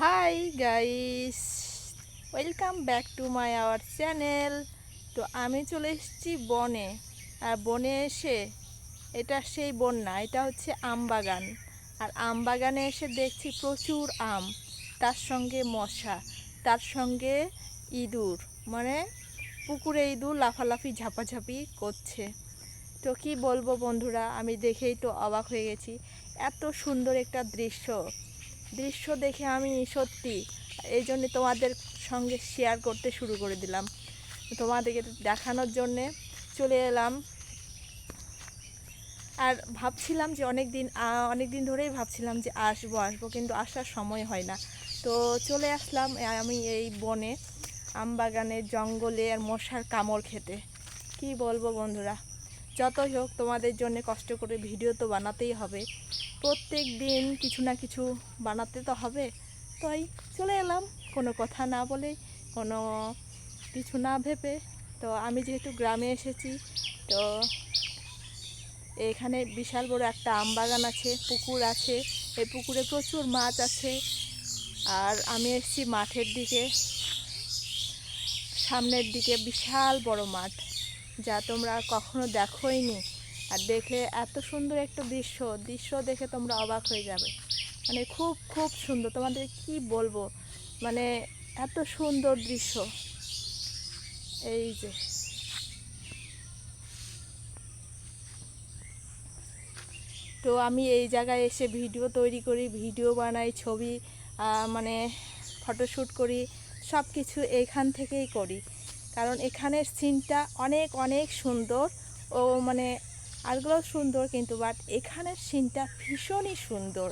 Hi guys welcome back to my our channel তো আমি চলে এসেছি বনে। আর বনে এসে এটা সেই বন না এটা হচ্ছে আম বাগান। আর আম বাগানে এসে দেখছি প্রচুর আম, তার সঙ্গে মশা, তার সঙ্গে ইঁদুর। মানে পুকুরে ইঁদুর লাফালাফি, ঝাপাঝাপি করছে। তো কি বলব বন্ধুরা, আমি দেখেই তো অবাক হয়ে গেছি। এত সুন্দর একটা দৃশ্য। দৃশ্য দেখে আমি সত্যি এই জন্যে তোমাদের সঙ্গে শেয়ার করতে শুরু করে দিলাম। তোমাদেরকে দেখানোর জন্যে চলে এলাম। আর ভাবছিলাম যে অনেক দিন অনেক দিন ধরেই ভাবছিলাম যে আসব আসব, কিন্তু আসার সময় হয় না। তো চলে আসলাম আমি এই বনে আমবাগানে জঙ্গলে আর মশার কামড় খেতে। কি বলব বন্ধুরা? যতই হোক তোমাদের জন্য কষ্ট করে ভিডিও তো বানাতেই হবে। প্রত্যেক দিন কিছু না কিছু বানাতে তো হবে। তাই চলে এলাম, কোনো কথা না বলে, কোনো কিছু না ভেবে। তো আমি যেহেতু গ্রামে এসেছি, তো এখানে বিশাল বড় একটা আম বাগান আছে, পুকুর আছে। এই পুকুরে প্রচুর মাছ আছে। আর আমি এসেছি মাঠের দিকে, সামনের দিকে বিশাল বড় মাঠ। যা তোমরা কখনো দেখোইনি। আর দেখলে এত সুন্দর একটা দৃশ্য দৃশ্য দেখে তোমরা অবাক হয়ে যাবে। মানে খুব খুব সুন্দর। তোমাদের কি বলব? মানে এত সুন্দর দৃশ্য। এই যে। তো আমি এই জায়গায় এসে ভিডিও তৈরি করি, ভিডিও বানাই, ছবি মানে ফটোশ্যুট করি সব কিছু এইখান থেকেই করি। কারণ এখানের সিনটা অনেক অনেক সুন্দর। ও মানে আরগুলো সুন্দর কিন্তু বাট এখানের সিনটা ভীষণই সুন্দর।